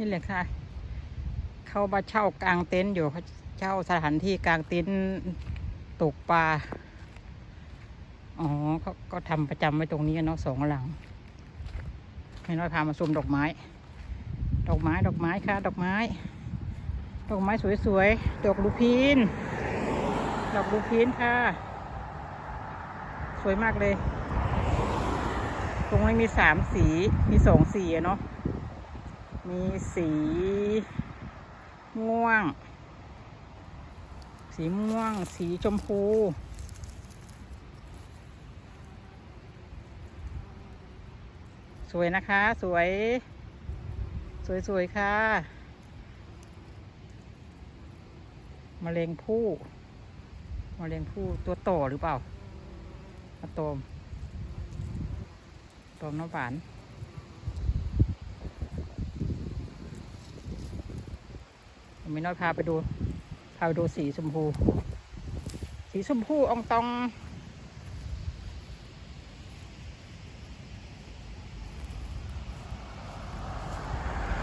นี่แหละค่ะ เขามาเช่ากลางเต็นท์อยู่เขาเช่าสถานที่กลางเต็นท์ตกปลา อ๋อเขาก็ทำประจำไว้ตรงนี้กันเนาะสองหลังให้น้อยพามาชมดอกไม้ ดอกไม้ดอกไม้ค่ะ ดอกไม้ ดอกไม้สวยๆ ดอกลูพีน ดอกลูพีนค่ะ สวยมากเลย ตรงนี้มีสามสี มีสองสีเนาะ มีสีม่วง สีม่วง สีชมพู สวยนะคะ สวย สวย ๆ ค่ะมะเร็งผู้มะเร็งผู้ตัวโตหรือเปล่าอะโตมโตมน้ำหวาน ผมไม่น้อยพาไปดู พาไปดูสีชมพู สีชมพูองตอง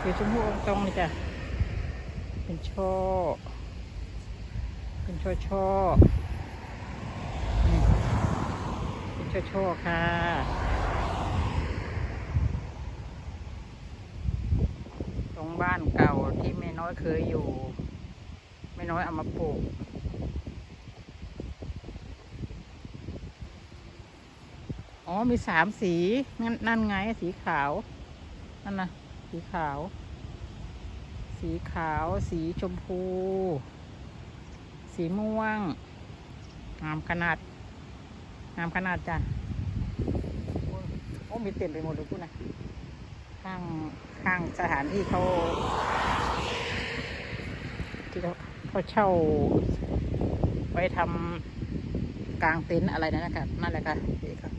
สีชมพูองตองเลยจ้ะ เป็นช่อ เป็นช่อช่อเป็นช่อช่อค่ะ ตรงบ้านเก่าที่แม่น้อยเคยอยู่แม่น้อยเอามาปลูกอ๋อ มีสามสี นั่นนั่นไง สีขาว นั่นนะสีขาว สีขาว สีชมพู สีม่วง งามขนาด งามขนาดจ้ะ โอ้ยโอ้มีเต็มไปหมดเลยพูดนะ ข้างข้างสถานที่เขาที่เขาเขาเช่า ไว้ทำกลางเต็นท์อะไรนั่นแหละค่ะนั่นแหละค่ะนี่ค่ะ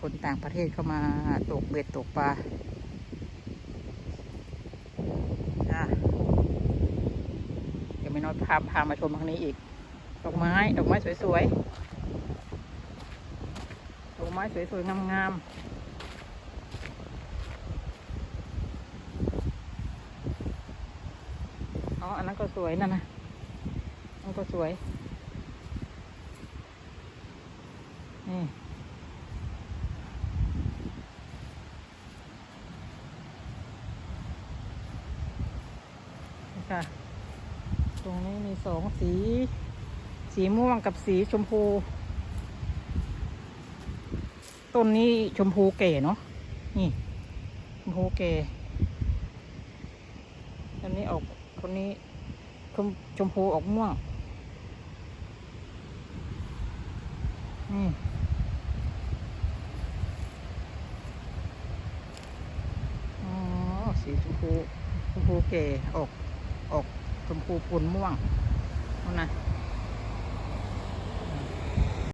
คนต่างประเทศเข้ามาตกเบ็ดตกปลาจ้าเดี๋ยวไม่น้อยพาพามาชมทางนี้อีก ดอกไม้ ดอกไม้สวยๆ ดอกไม้สวยๆ งามๆ ออันนั้นก็สวยนั่นนะอันก็สวย นี่ค่ะ ตรงนี้มีสองสี สีม่วงกับสีชมพู ต้นนี้ชมพูเก๋เนาะ นี่ ชมพูเก๋ต้นนี้ออก คนนี้ชมชมพูออกม่วง นี่ อ๋อ สีชมพู ชมพูเก๋ออก ออกชมพูปุนม่วงนั่นนะ